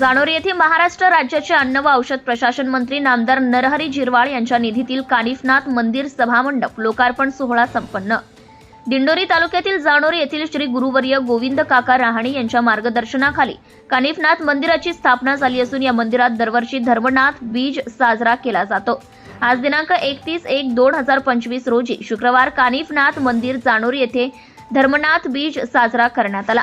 जाणोरी येथे महाराष्ट्र राज्याचे अन्न व औषध प्रशासन मंत्री नामदार नरहरी झिरवाळ यांच्या निधीतील कानिफनाथ मंदिर सभामंडप लोकार्पण सोहळा संपन्न. दिंडोरी तालुक्यातील जाणोरी येथील श्री गुरुवर्य गोविंद काका रहाणे यांच्या मार्गदर्शनाखाली कानिफनाथ मंदिराची स्थापना झाली असून या मंदिरात दरवर्षी धर्मनाथ बीज साजरा केला जातो. आज दिनांक एकतीस एक दोन हजार पंचवीस रोजी शुक्रवार कानिफनाथ मंदिर जाणोरी येथे धर्मनाथ बीज साजरा करण्यात आला.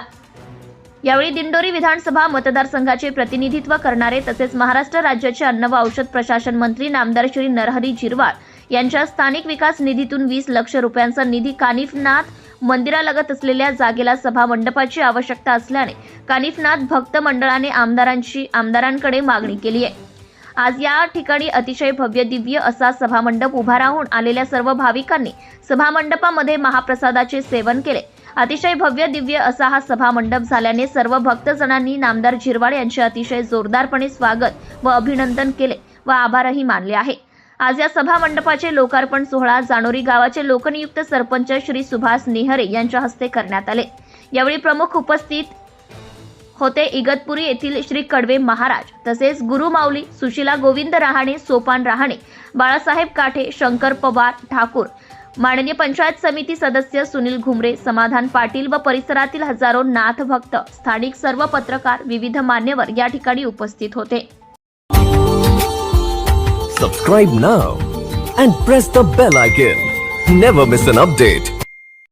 यावेळी दिंडोरी विधानसभा मतदारसंघाचे प्रतिनिधित्व करणारे तसेच महाराष्ट्र राज्याचे अन्न व औषध प्रशासन मंत्री नामदार श्री नरहरी झिरवाळ यांच्या स्थानिक विकास निधीतून वीस लक्ष रुपयांचा निधी कानिफनाथ मंदिरालगत असलेल्या जागेला सभा मंडपाची आवश्यकता असल्याने कानिफनाथ भक्त मंडळाने आमदारांची आमदारांकडे मागणी केली आहे. आज या ठिकाणी अतिशय भव्य दिव्य असा सभामंडप उभा राहून आलेल्या सर्व भाविकांनी सभामंडपामध्ये महाप्रसादाचे सेवन केले. अतिशय भव्य दिव्य असा हा सभामंडप झाल्याने सर्व भक्तजनांनी नामदार झिरवाड यांचे अतिशय जोरदारपणे स्वागत व अभिनंदन केले व आभारही मानले आहे. आज या सभा मंडपाचे लोकार्पण सोहळा जानोरी गावाचे लोकनियुक्त सरपंच श्री सुभाष नेहरे यांच्या हस्ते करण्यात आले. यावेळी प्रमुख उपस्थित होते इगतपुरी येथील श्री कडवे महाराज तसेच गुरु माऊली सुशिला गोविंद रहाणे सोपान रहाणे बाळासाहेब काठे शंकर पवार ठाकूर माननीय पंचायत समिती सदस्य सुनील घुमरे समाधान पाटील व परिसरातील हजारो नाथ भक्त स्थानिक सर्व पत्रकार विविध मान्यवर या ठिकाणी उपस्थित होते. Subscribe now and press the bell icon never miss an update